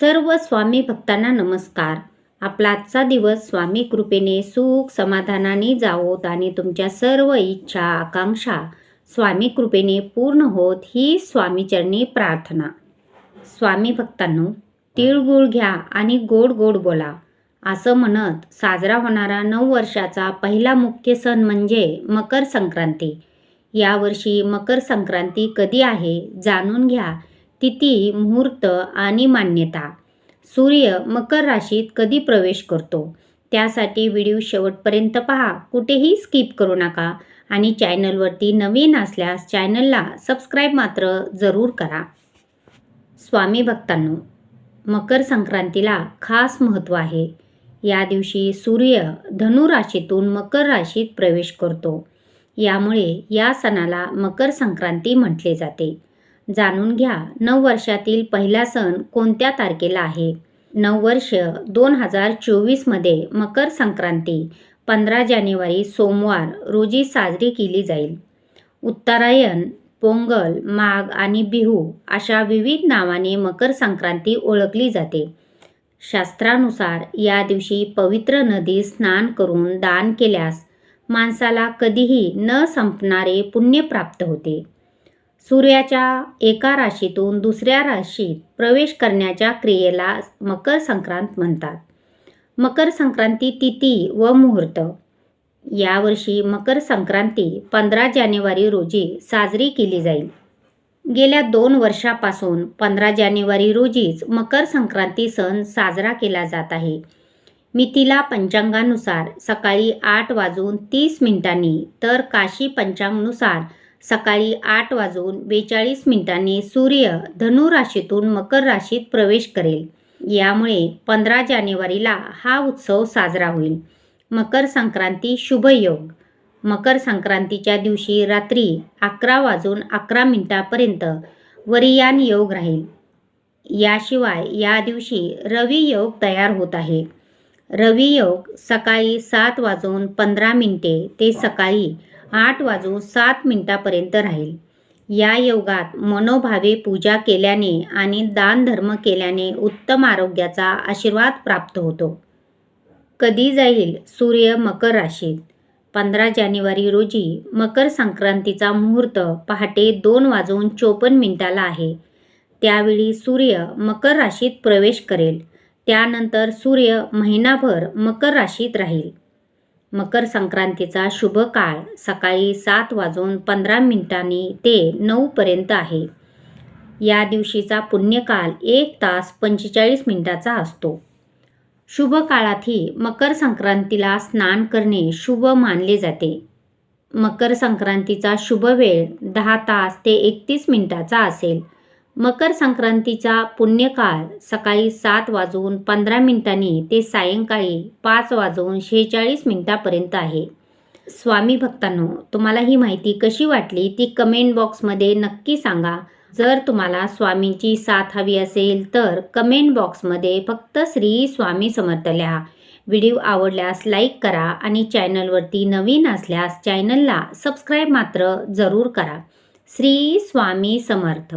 सर्व स्वामी भक्तांना नमस्कार. आपला आजचा दिवस स्वामी कृपेने सुख समाधानाने जावोत आणि तुमच्या सर्व इच्छा आकांक्षा स्वामी कृपेने पूर्ण होत ही स्वामीचरणी प्रार्थना. स्वामी भक्तांनो तिळगुळ घ्या आणि गोड गोड बोला. असं म्हणत साजरा होणारा नऊ वर्षाचा पहिला मुख्य सण म्हणजे मकर संक्रांती. यावर्षी मकर संक्रांती कधी आहे जाणून घ्या. तिथी मुहूर्त आणि मान्यता. सूर्य मकर राशीत कधी प्रवेश करतो? त्यासाठी व्हिडिओ शेवटपर्यंत पहा. कुठेही स्किप करू नका आणि चॅनलवरती नवीन असल्यास चॅनलला सबस्क्राईब मात्र जरूर करा. स्वामी भक्तांनो मकर संक्रांतीला खास महत्त्व आहे. या दिवशी सूर्य धनु राशीतून मकर राशीत प्रवेश करतो. यामुळे या सणाला मकर संक्रांती म्हटले जाते. जाणून घ्या. नऊ वर्षातील पहिला सण कोणत्या तारखेला आहे? नऊ वर्ष दोन हजार चोवीसमध्ये मकर संक्रांती पंधरा जानेवारी सोमवार रोजी साजरी केली जाईल. उत्तरायण पोंगल माघ आणि बिहू अशा विविध नावाने मकर संक्रांती ओळखली जाते. शास्त्रानुसार या दिवशी पवित्र नदी स्नान करून दान केल्यास माणसाला कधीही न संपणारे पुण्य प्राप्त होते. सूर्याच्या एका राशीतून दुसऱ्या राशीत प्रवेश करण्याच्या क्रियेला मकर संक्रांत म्हणतात. मकर संक्रांती तिथी व मुहूर्त. यावर्षी मकर संक्रांती पंधरा जानेवारी रोजी साजरी केली जाईल. गेल्या दोन वर्षापासून पंधरा जानेवारी रोजीच मकर संक्रांती सण साजरा केला जात आहे. मिथिला पंचांगानुसार सकाळी आठ वाजून तीस मिनिटांनी तर काशी पंचांगनुसार सकाळी आठ वाजून बेचाळीस मिनिटांनी सूर्य धनु राशीतून मकर राशीत प्रवेश करेल. यामुळे पंधरा जानेवारीला हा उत्सव साजरा होईल. मकर संक्रांती शुभयोग मकर संक्रांतीच्या दिवशी रात्री अकरा वाजून अकरा मिनिटापर्यंत वरियान योग राहील. याशिवाय या दिवशी रवी योग तयार होत आहे. रवी योग सकाळी सात वाजून पंधरा मिनिटे ते सकाळी आठ वाजून सात मिनिटापर्यंत राहील. या योगात मनोभावे पूजा केल्याने आणि दानधर्म केल्याने उत्तम आरोग्याचा आशीर्वाद प्राप्त होतो. कधी जाईल सूर्य मकर राशीत? पंधरा जानेवारी रोजी मकर संक्रांतीचा मुहूर्त पहाटे दोन वाजून चोपन्न मिनिटाला आहे. त्यावेळी सूर्य मकर राशीत प्रवेश करेल. त्यानंतर सूर्य महिनाभर मकर राशीत राहील. मकर संक्रांतीचा शुभ काळ सकाळी सात वाजून पंधरा मिनिटांनी ते नऊपर्यंत आहे. या दिवशीचा पुण्यकाल एक तास पंचेचाळीस मिनिटाचा असतो. शुभ काळातही मकर संक्रांतीला स्नान करणे शुभ मानले जाते. मकर संक्रांतीचा शुभ वेळ दहा तास ते एकतीस मिनिटाचा असेल. मकर संक्रांतीचा पुण्यकाळ सकाळी सात वाजून पंधरा मिनिटांनी ते सायंकाळी पाच वाजून शेहेचाळीस मिनिटापर्यंत आहे. स्वामी भक्तांनो तुम्हाला ही माहिती कशी वाटली ती कमेंट बॉक्समध्ये नक्की सांगा. जर तुम्हाला स्वामींची साथ हवी असेल तर कमेंट बॉक्समध्ये फक्त श्री स्वामी समर्थ लिहा. व्हिडिओ आवडल्यास लाईक करा आणि चॅनलवरती नवीन असल्यास चॅनलला सबस्क्राईब मात्र जरूर करा. श्री स्वामी समर्थ.